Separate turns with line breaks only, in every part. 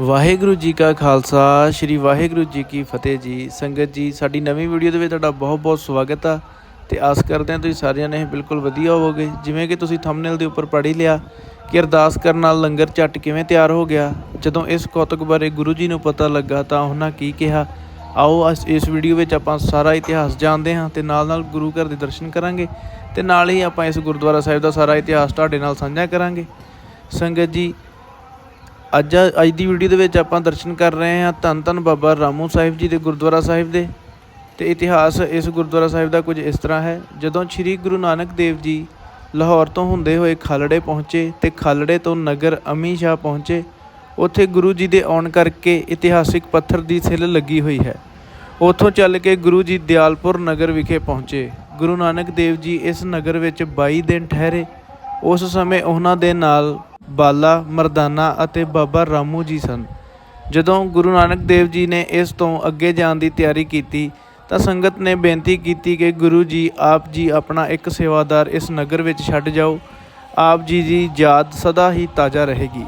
ਵਾਹਿਗੁਰੂ ਜੀ ਕਾ ਖਾਲਸਾ, ਸ੍ਰੀ ਵਾਹਿਗੁਰੂ ਜੀ ਕੀ ਫਤਿਹ ਜੀ। ਸੰਗਤ ਜੀ, ਸਾਡੀ ਨਵੀਂ ਵੀਡੀਓ ਦੇ ਵਿੱਚ ਤੁਹਾਡਾ ਬਹੁਤ-ਬਹੁਤ ਸਵਾਗਤ ਆ ਤੇ ਆਸ ਕਰਦੇ ਹਾਂ ਤੁਸੀਂ ਸਾਰਿਆਂ ਨੇ ਬਿਲਕੁਲ ਵਧੀਆ ਹੋਵੋਗੇ। ਜਿਵੇਂ ਕਿ ਤੁਸੀਂ ਥੰਬਨੇਲ ਦੇ ਉੱਪਰ ਪੜ੍ਹ ਹੀ ਲਿਆ ਕਿ ਅਰਦਾਸ ਕਰਨ ਨਾਲ ਲੰਗਰ ਝੱਟ ਕਿਵੇਂ ਤਿਆਰ ਹੋ ਗਿਆ। ਜਦੋਂ ਇਸ ਕੌਤਕ ਬਾਰੇ ਗੁਰੂ ਜੀ ਨੂੰ ਪਤਾ ਲੱਗਾ ਤਾਂ ਉਹਨਾਂ ਕੀ ਕਿਹਾ, ਆਓ, ਅਸ- ਇਸ ਵੀਡੀਓ ਵਿੱਚ ਆਪਾਂ ਸਾਰਾ ਇਤਿਹਾਸ ਜਾਣਦੇ ਹਾਂ ਤੇ ਨਾਲ-ਨਾਲ ਗੁਰੂ ਘਰ ਦੇ ਦਰਸ਼ਨ ਕਰਾਂਗੇ ਤੇ ਨਾਲ ਹੀ ਆਪਾਂ ਇਸ ਗੁਰਦੁਆਰਾ ਸਾਹਿਬ ਦਾ ਸਾਰਾ ਇਤਿਹਾਸ ਤੁਹਾਡੇ ਨਾਲ ਸਾਂਝਾ ਕਰਾਂਗੇ। ਸੰਗਤ ਜੀ ਅੱਜ ਅੱਜ ਦੀ ਵੀਡੀਓ ਦੇ ਵਿੱਚ ਆਪਾਂ ਦਰਸ਼ਨ ਕਰ ਰਹੇ ਹਾਂ ਧੰਨ ਧੰਨ ਬਾਬਾ ਰਾਮੂ ਸਾਹਿਬ ਜੀ ਦੇ ਗੁਰਦੁਆਰਾ ਸਾਹਿਬ ਦੇ। ਤੇ ਇਤਿਹਾਸ ਇਸ ਗੁਰਦੁਆਰਾ ਸਾਹਿਬ ਦਾ ਕੁਝ ਇਸ ਤਰ੍ਹਾਂ ਹੈ। ਜਦੋਂ ਸ੍ਰੀ ਗੁਰੂ ਨਾਨਕ ਦੇਵ ਜੀ ਲਾਹੌਰ ਤੋਂ ਹੁੰਦੇ ਹੋਏ ਖਾਲੜੇ ਪਹੁੰਚੇ ਤੇ ਖਾਲੜੇ ਤੋਂ ਨਗਰ ਅਮੀ ਸ਼ਾਹ ਪਹੁੰਚੇ, ਉੱਥੇ ਗੁਰੂ ਜੀ ਦੇ ਆਉਣ ਕਰਕੇ ਇਤਿਹਾਸਿਕ ਪੱਥਰ ਦੀ ਸਿਲ ਲੱਗੀ ਹੋਈ ਹੈ। ਉੱਥੋਂ ਚੱਲ ਕੇ ਗੁਰੂ ਜੀ ਦਿਆਲਪੁਰ ਨਗਰ ਵਿਖੇ ਪਹੁੰਚੇ। ਗੁਰੂ ਨਾਨਕ ਦੇਵ ਜੀ ਇਸ ਨਗਰ ਵਿੱਚ 22 ਦਿਨ ਠਹਿਰੇ। ਉਸ ਸਮੇਂ ਉਹਨਾਂ ਦੇ ਨਾਲ ਬਾਲਾ, ਮਰਦਾਨਾ ਅਤੇ ਬਾਬਾ ਰਾਮੂ ਜੀ ਸਨ। ਜਦੋਂ ਗੁਰੂ ਨਾਨਕ ਦੇਵ ਜੀ ਨੇ ਇਸ ਤੋਂ ਅੱਗੇ ਜਾਣ ਦੀ ਤਿਆਰੀ ਕੀਤੀ, ਤਾਂ ਸੰਗਤ ਨੇ ਬੇਨਤੀ ਕੀਤੀ ਕਿ ਗੁਰੂ ਜੀ, ਆਪ ਜੀ ਆਪਣਾ ਇੱਕ ਸੇਵਾਦਾਰ ਇਸ ਨਗਰ ਵਿੱਚ ਛੱਡ ਜਾਓ। ਆਪ ਜੀ ਦੀ ਯਾਦ ਸਦਾ ਹੀ ਤਾਜ਼ਾ ਰਹੇਗੀ।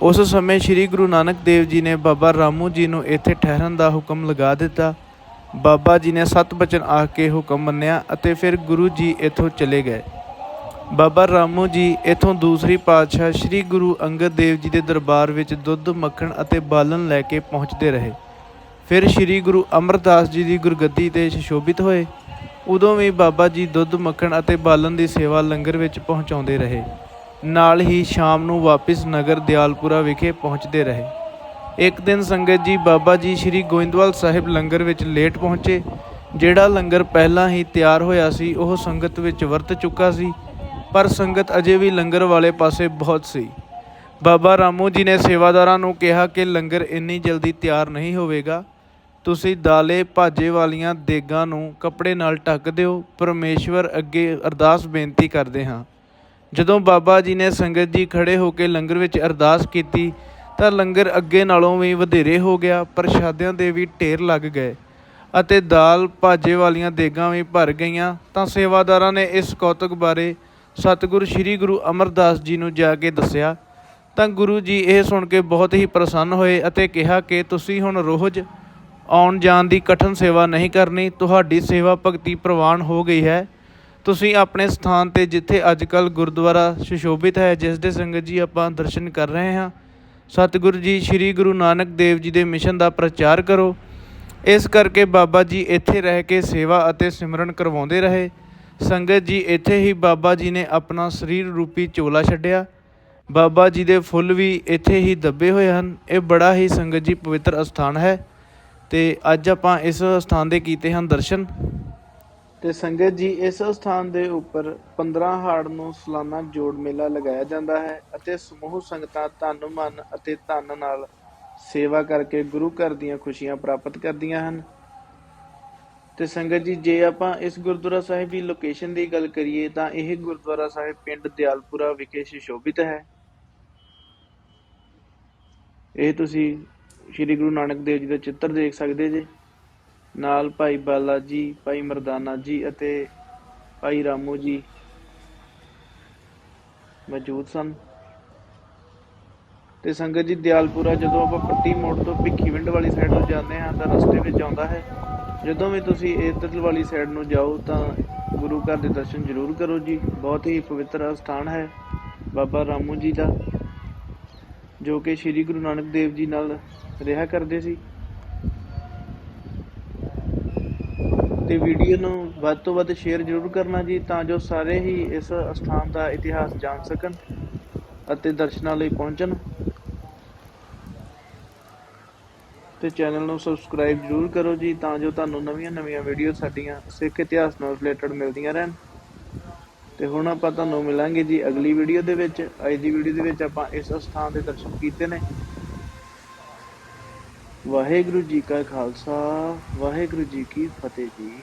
ਉਸ ਸਮੇਂ ਸ੍ਰੀ ਗੁਰੂ ਨਾਨਕ ਦੇਵ ਜੀ ਨੇ ਬਾਬਾ ਰਾਮੂ ਜੀ ਨੂੰ ਇੱਥੇ ਠਹਿਰਨ ਦਾ ਹੁਕਮ ਲਗਾ ਦਿੱਤਾ। ਬਾਬਾ ਜੀ ਨੇ ਸਤ ਬਚਨ ਆ ਕੇ ਹੁਕਮ ਮੰਨਿਆ ਅਤੇ ਫਿਰ ਗੁਰੂ ਜੀ ਇੱਥੋਂ ਚਲੇ ਗਏ। ਬਾਬਾ ਰਾਮੂ ਜੀ ਇਥੋਂ ਦੂਸਰੀ ਪਾਤਸ਼ਾਹ ਸ੍ਰੀ ਗੁਰੂ ਅੰਗਦ ਦੇਵ ਜੀ ਦੇ ਦਰਬਾਰ ਵਿੱਚ ਦੁੱਧ, ਮੱਖਣ ਅਤੇ ਬਾਲਣ ਲੈ ਕੇ ਪਹੁੰਚਦੇ ਰਹੇ। ਫਿਰ ਸ੍ਰੀ ਗੁਰੂ ਅਮਰਦਾਸ ਜੀ ਦੀ ਗੁਰਗੱਦੀ ਤੇ ਸੁਸ਼ੋਭਿਤ ਹੋਏ। ਉਦੋਂ ਵੀ ਬਾਬਾ ਜੀ ਦੁੱਧ, ਮੱਖਣ ਅਤੇ ਬਾਲਣ ਦੀ ਸੇਵਾ ਲੰਗਰ ਵਿੱਚ ਪਹੁੰਚਾਉਂਦੇ ਰਹੇ। ਨਾਲ ਹੀ ਸ਼ਾਮ ਨੂੰ ਵਾਪਿਸ ਨਗਰ ਦਿਆਲਪੁਰਾ ਵਿਖੇ ਪਹੁੰਚਦੇ ਰਹੇ। ਇੱਕ ਦਿਨ ਸੰਗਤ ਜੀ ਬਾਬਾ ਜੀ ਸ੍ਰੀ ਗੋਇੰਦਵਾਲ ਸਾਹਿਬ ਲੰਗਰ ਵਿੱਚ ਲੇਟ ਪਹੁੰਚੇ। ਜਿਹੜਾ ਲੰਗਰ ਪਹਿਲਾਂ ਹੀ ਤਿਆਰ ਹੋਇਆ ਸੀ, ਉਹ ਸੰਗਤ ਵਿੱਚ ਵਰਤ ਚੁੱਕਾ ਸੀ। ਪਰ ਸੰਗਤ ਅਜੇ ਵੀ ਲੰਗਰ ਵਾਲੇ ਪਾਸੇ ਬਹੁਤ ਸੀ। ਬਾਬਾ ਰਾਮੂ ਜੀ ਨੇ ਸੇਵਾਦਾਰਾਂ ਨੂੰ ਕਿਹਾ ਕਿ ਲੰਗਰ ਇੰਨੀ ਜਲਦੀ ਤਿਆਰ ਨਹੀਂ ਹੋਵੇਗਾ। ਤੁਸੀਂ ਦਾਲੇ ਭਾਜੇ ਵਾਲੀਆਂ ਦੇਗਾਂ ਨੂੰ ਕੱਪੜੇ ਨਾਲ ਢੱਕ ਦਿਓ। ਪਰਮੇਸ਼ਵਰ ਅੱਗੇ ਅਰਦਾਸ ਬੇਨਤੀ ਕਰਦੇ ਹਾਂ। ਜਦੋਂ ਬਾਬਾ ਜੀ ਨੇ ਸੰਗਤ ਜੀ ਖੜੇ ਹੋ ਕੇ ਲੰਗਰ ਵਿੱਚ ਅਰਦਾਸ ਕੀਤੀ, ਤਾਂ ਲੰਗਰ ਅੱਗੇ ਨਾਲੋਂ ਵੀ ਵਧੇਰੇ ਹੋ ਗਿਆ, ਪ੍ਰਸ਼ਾਦਿਆਂ ਦੇ ਵੀ ਢੇਰ ਲੱਗ ਗਏ ਅਤੇ ਦਾਲ ਭਾਜੇ ਵਾਲੀਆਂ ਦੇਗਾਂ ਵੀ ਭਰ ਗਈਆਂ। ਤਾਂ ਸੇਵਾਦਾਰਾਂ ਨੇ ਇਸ ਕੌਤਕ ਬਾਰੇ ਸਤਿਗੁਰੂ ਸ੍ਰੀ ਗੁਰੂ ਅਮਰਦਾਸ ਜੀ ਨੂੰ ਜਾ ਕੇ ਦੱਸਿਆ, ਤਾਂ ਗੁਰੂ ਜੀ ਇਹ ਸੁਣ ਕੇ ਬਹੁਤ ਹੀ ਪ੍ਰਸੰਨ ਹੋਏ ਅਤੇ ਕਿਹਾ ਕਿ ਤੁਸੀਂ ਹੁਣ ਰੋਜ਼ ਆਉਣ ਜਾਣ ਦੀ ਕਠਨ ਸੇਵਾ ਨਹੀਂ ਕਰਨੀ, ਤੁਹਾਡੀ ਸੇਵਾ ਭਗਤੀ ਪ੍ਰਵਾਨ ਹੋ ਗਈ ਹੈ। ਤੁਸੀਂ ਆਪਣੇ ਸਥਾਨ ਤੇ ਜਿੱਥੇ ਅੱਜਕੱਲ ਗੁਰਦੁਆਰਾ ਸੁਸ਼ੋਭਿਤ ਹੈ, ਜਿਸ ਦੇ ਸੰਗਤ ਜੀ ਆਪਾਂ ਦਰਸ਼ਨ ਕਰ ਰਹੇ ਹਾਂ, ਸਤਿਗੁਰੂ ਜੀ ਸ੍ਰੀ ਗੁਰੂ ਨਾਨਕ ਦੇਵ ਜੀ ਦੇ ਮਿਸ਼ਨ ਦਾ ਪ੍ਰਚਾਰ ਕਰੋ। ਇਸ ਕਰਕੇ ਬਾਬਾ ਜੀ ਇੱਥੇ ਰਹਿ ਕੇ ਸੇਵਾ ਅਤੇ ਸਿਮਰਨ ਕਰਵਾਉਂਦੇ ਰਹੇ। ਸੰਗਤ ਜੀ, ਇੱਥੇ ਹੀ ਬਾਬਾ ਜੀ ਨੇ ਆਪਣਾ ਸਰੀਰ ਰੂਪੀ ਚੋਲਾ ਛੱਡਿਆ। ਬਾਬਾ ਜੀ ਦੇ ਫੁੱਲ ਵੀ ਇੱਥੇ ਹੀ ਦੱਬੇ ਹੋਏ ਹਨ। ਇਹ ਬੜਾ ਹੀ ਸੰਗਤ ਜੀ ਪਵਿੱਤਰ ਅਸਥਾਨ ਹੈ ਤੇ ਅੱਜ ਆਪਾਂ ਇਸ ਸਥਾਨ ਦੇ ਕੀਤੇ ਹਨ ਦਰਸ਼ਨ। ਤੇ ਸੰਗਤ ਜੀ, ਇਸ ਸਥਾਨ ਦੇ ਉੱਪਰ 15 ਹਾੜ ਨੂੰ ਸਾਲਾਨਾ ਜੋੜ ਮੇਲਾ ਲਗਾਇਆ ਜਾਂਦਾ ਹੈ ਅਤੇ ਸਮੂਹ ਸੰਗਤਾਂ ਤਨ ਮਨ ਅਤੇ ਧਨ ਨਾਲ ਸੇਵਾ ਕਰਕੇ ਗੁਰੂ ਘਰ ਦੀਆਂ ਖੁਸ਼ੀਆਂ ਪ੍ਰਾਪਤ ਕਰਦੀਆਂ ਹਨ। ਤੇ ਸੰਗਤ ਜੀ, ਜੇ ਆਪਾਂ ਇਸ ਗੁਰਦੁਆਰਾ ਸਾਹਿਬ ਦੀ ਲੋਕੇਸ਼ਨ ਦੀ ਗੱਲ ਕਰੀਏ, ਤਾਂ ਇਹ ਗੁਰਦੁਆਰਾ ਸਾਹਿਬ ਪਿੰਡ ਦਿਆਲਪੁਰਾ ਵਿਖੇ ਸੁਸ਼ੋਭਿਤ ਹੈ। ਇਹ ਤੁਸੀਂ ਸ੍ਰੀ ਗੁਰੂ ਨਾਨਕ ਦੇਵ ਜੀ ਦਾ ਚਿੱਤਰ ਦੇਖ ਸਕਦੇ ਜੇ। ਨਾਲ ਭਾਈ ਬਾਲਾ ਜੀ, ਭਾਈ ਮਰਦਾਨਾ ਜੀ ਅਤੇ ਭਾਈ ਰਾਮੂ ਜੀ ਮੌਜੂਦ ਸਨ। ਤੇ ਸੰਗਤ ਜੀ, ਦਿਆਲਪੁਰਾ ਜਦੋਂ ਆਪਾਂ ਪੱਟੀ ਮੋੜ ਤੋਂ ਭਿੱਖੀਵਿੰਡ ਵਾਲੀ ਸਾਈਡ ਨੂੰ ਜਾਂਦੇ ਹਾਂ, ਤਾਂ ਰਸਤੇ ਵਿੱਚ ਆਉਂਦਾ ਹੈ। ਜਦੋਂ ਵੀ ਤੁਸੀਂ ਇੱਧਰ ਵਾਲੀ ਸਾਈਡ ਨੂੰ ਜਾਓ ਤਾਂ ਗੁਰੂ ਘਰ ਦੇ ਦਰਸ਼ਨ ਜ਼ਰੂਰ ਕਰੋ ਜੀ। ਬਹੁਤ ਹੀ ਪਵਿੱਤਰ ਸਥਾਨ ਹੈ ਬਾਬਾ ਰਾਮੂ ਜੀ ਦਾ, ਜੋ ਕਿ ਸ੍ਰੀ ਗੁਰੂ ਨਾਨਕ ਦੇਵ ਜੀ ਨਾਲ ਰਿਹਾ ਕਰਦੇ ਸੀ। ਤੇ ਵੀਡੀਓ ਨੂੰ ਵੱਧ ਤੋਂ ਵੱਧ ਸ਼ੇਅਰ ਜ਼ਰੂਰ ਕਰਨਾ ਜੀ, ਤਾਂ ਜੋ ਸਾਰੇ ਹੀ ਇਸ ਸਥਾਨ ਦਾ ਇਤਿਹਾਸ ਜਾਣ ਸਕਣ ਅਤੇ ਦਰਸ਼ਨਾਂ ਲਈ ਪਹੁੰਚਣ। ਤੇ ਚੈਨਲ ਨੂੰ ਸਬਸਕ੍ਰਾਈਬ ਜ਼ਰੂਰ ਕਰੋ ਜੀ, ਤਾਂ ਜੋ ਤੁਹਾਨੂੰ ਨਵੀਆਂ-ਨਵੀਆਂ ਵੀਡੀਓ ਸਾਡੀਆਂ ਸਿੱਖ ਇਤਿਹਾਸ ਨਾਲ ਰਿਲੇਟਡ ਮਿਲਦੀਆਂ ਰਹਿਣ। ਤੇ ਹੁਣ ਆਪਾਂ ਤੁਹਾਨੂੰ ਮਿਲਾਂਗੇ ਜੀ ਅਗਲੀ ਵੀਡੀਓ ਦੇ ਵਿੱਚ। ਅੱਜ ਦੀ ਵੀਡੀਓ ਦੇ ਵਿੱਚ ਆਪਾਂ ਇਸ ਸਥਾਨ ਦੇ ਦਰਸ਼ਨ ਕੀਤੇ ਨੇ। ਵਾਹਿਗੁਰੂ ਜੀ ਕਾ ਖਾਲਸਾ, ਵਾਹਿਗੁਰੂ ਜੀ ਕੀ ਫਤਿਹ ਜੀ।